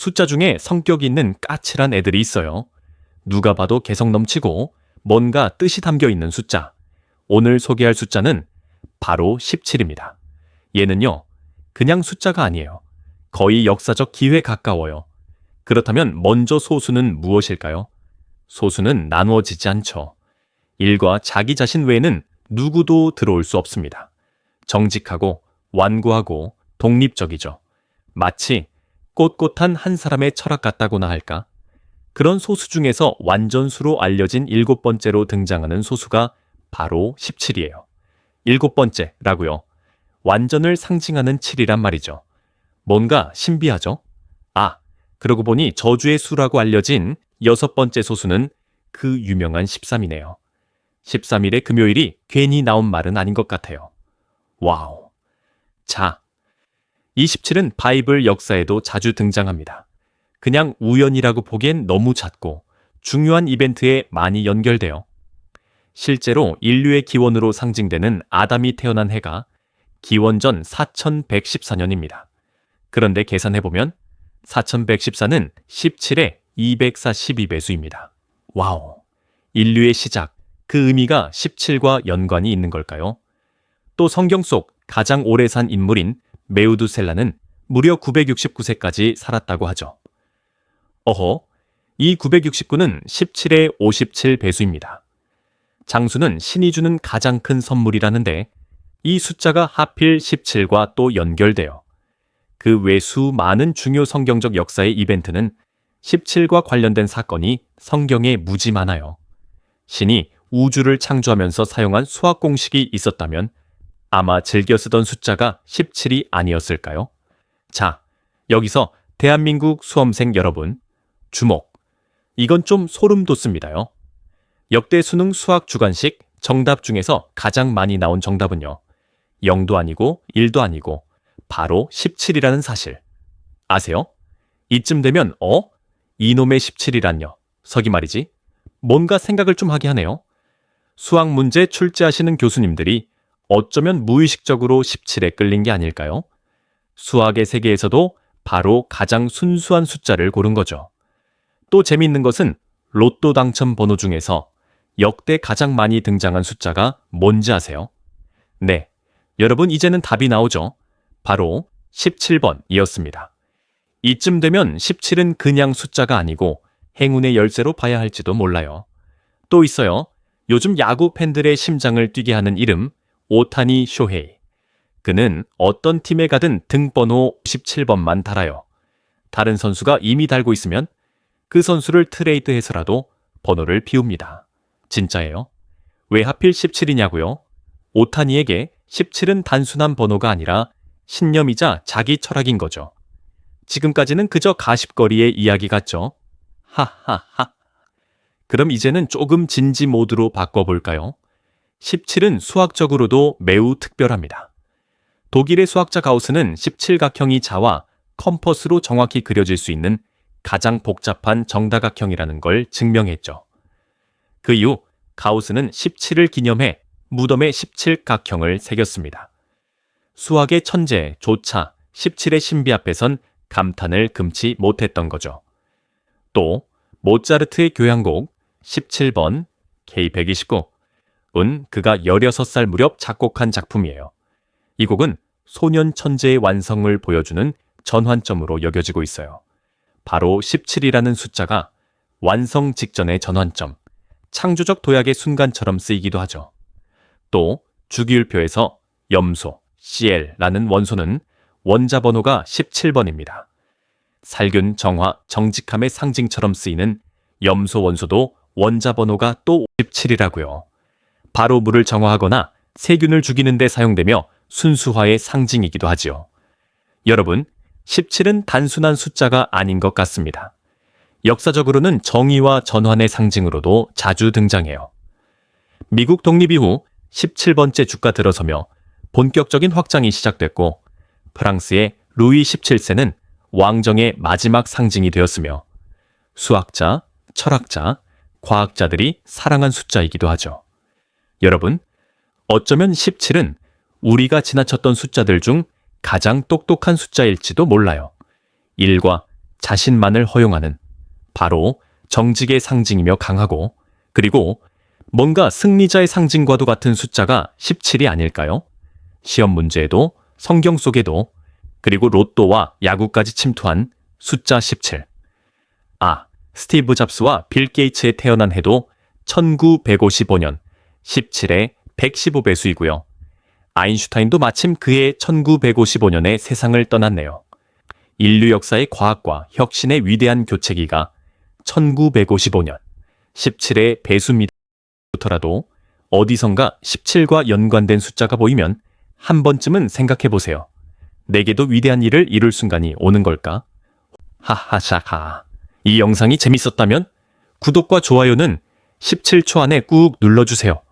숫자 중에 성격 있는 까칠한 애들이 있어요. 누가 봐도 개성 넘치고 뭔가 뜻이 담겨 있는 숫자. 오늘 소개할 숫자는 바로 17입니다. 얘는요, 그냥 숫자가 아니에요. 거의 역사적 기회에 가까워요. 그렇다면 먼저 소수는 무엇일까요? 소수는 나누어지지 않죠. 일과 자기 자신 외에는 누구도 들어올 수 없습니다. 정직하고 완고하고 독립적이죠. 마치 꼿꼿한 한 사람의 철학 같다고나 할까? 그런 소수 중에서 완전수로 알려진 일곱 번째로 등장하는 소수가 바로 17이에요. 일곱 번째라고요. 완전을 상징하는 7이란 말이죠. 뭔가 신비하죠? 아, 그러고 보니 저주의 수라고 알려진 여섯 번째 소수는 그 유명한 13이네요. 13일의 금요일이 괜히 나온 말은 아닌 것 같아요. 와우. 자, 27은 바이블 역사에도 자주 등장합니다. 그냥 우연이라고 보기엔 너무 잦고 중요한 이벤트에 많이 연결돼요. 실제로 인류의 기원으로 상징되는 아담이 태어난 해가 기원전 4114년입니다. 그런데 계산해보면 4114는 17의 242배수입니다. 와우. 인류의 시작, 그 의미가 17과 연관이 있는 걸까요? 또 성경 속 가장 오래 산 인물인 메우두셀라는 무려 969세까지 살았다고 하죠. 어허, 이 969는 17의 57배수입니다. 장수는 신이 주는 가장 큰 선물이라는데 이 숫자가 하필 17과 또 연결돼요. 그 외수 많은 중요 성경적 역사의 이벤트는 17과 관련된 사건이 성경에 무지 많아요. 신이 우주를 창조하면서 사용한 수학 공식이 있었다면 아마 즐겨 쓰던 숫자가 17이 아니었을까요? 자, 여기서 대한민국 수험생 여러분, 주목. 이건 좀 소름 돋습니다요. 역대 수능 수학 주관식 정답 중에서 가장 많이 나온 정답은요. 0도 아니고 1도 아니고 바로 17이라는 사실. 아세요? 이쯤 되면 어? 이놈의 17이란요. 서기 말이지. 뭔가 생각을 좀 하게 하네요. 수학 문제 출제하시는 교수님들이 어쩌면 무의식적으로 17에 끌린 게 아닐까요? 수학의 세계에서도 바로 가장 순수한 숫자를 고른 거죠. 또 재미있는 것은 로또 당첨 번호 중에서 역대 가장 많이 등장한 숫자가 뭔지 아세요? 네. 여러분 이제는 답이 나오죠. 바로 17번이었습니다. 이쯤 되면 17은 그냥 숫자가 아니고 행운의 열쇠로 봐야 할지도 몰라요. 또 있어요. 요즘 야구 팬들의 심장을 뛰게 하는 이름, 오타니 쇼헤이. 그는 어떤 팀에 가든 등번호 17번만 달아요. 다른 선수가 이미 달고 있으면 그 선수를 트레이드해서라도 번호를 비웁니다. 진짜예요. 왜 하필 17이냐고요? 오타니에게 17은 단순한 번호가 아니라 신념이자 자기 철학인 거죠. 지금까지는 그저 가십거리의 이야기 같죠? 하하하. 그럼 이제는 조금 진지 모드로 바꿔볼까요? 17은 수학적으로도 매우 특별합니다. 독일의 수학자 가우스는 17각형이 자와 컴퍼스로 정확히 그려질 수 있는 가장 복잡한 정다각형이라는 걸 증명했죠. 그 이후 가우스는 17을 기념해 무덤에 17각형을 새겼습니다. 수학의 천재 조차 17의 신비 앞에선 감탄을 금치 못했던 거죠. 또 모차르트의 교향곡 17번 K129 은 그가 16살 무렵 작곡한 작품이에요. 이 곡은 소년 천재의 완성을 보여주는 전환점으로 여겨지고 있어요. 바로 17이라는 숫자가 완성 직전의 전환점, 창조적 도약의 순간처럼 쓰이기도 하죠. 또 주기율표에서 염소, CL라는 원소는 원자 번호가 17번입니다. 살균, 정화, 정직함의 상징처럼 쓰이는 염소 원소도 원자 번호가 또 17이라고요. 바로 물을 정화하거나 세균을 죽이는 데 사용되며 순수화의 상징이기도 하지요. 여러분, 17은 단순한 숫자가 아닌 것 같습니다. 역사적으로는 정의와 전환의 상징으로도 자주 등장해요. 미국 독립 이후 17번째 주가 들어서며 본격적인 확장이 시작됐고 프랑스의 루이 17세는 왕정의 마지막 상징이 되었으며 수학자, 철학자, 과학자들이 사랑한 숫자이기도 하죠. 여러분, 어쩌면 17은 우리가 지나쳤던 숫자들 중 가장 똑똑한 숫자일지도 몰라요. 1과 자신만을 허용하는 바로 정직의 상징이며 강하고 그리고 뭔가 승리자의 상징과도 같은 숫자가 17이 아닐까요? 시험 문제에도 성경 속에도 그리고 로또와 야구까지 침투한 숫자 17. 아, 스티브 잡스와 빌 게이츠에 태어난 해도 1955년 17의 115배수이고요. 아인슈타인도 마침 그해 1955년에 세상을 떠났네요. 인류 역사의 과학과 혁신의 위대한 교체기가 1955년 17의 배수입니다부터라도 어디선가 17과 연관된 숫자가 보이면 한 번쯤은 생각해 보세요. 내게도 위대한 일을 이룰 순간이 오는 걸까? 하하샤하. 이 영상이 재밌었다면 구독과 좋아요는 17초 안에 꾹 눌러주세요.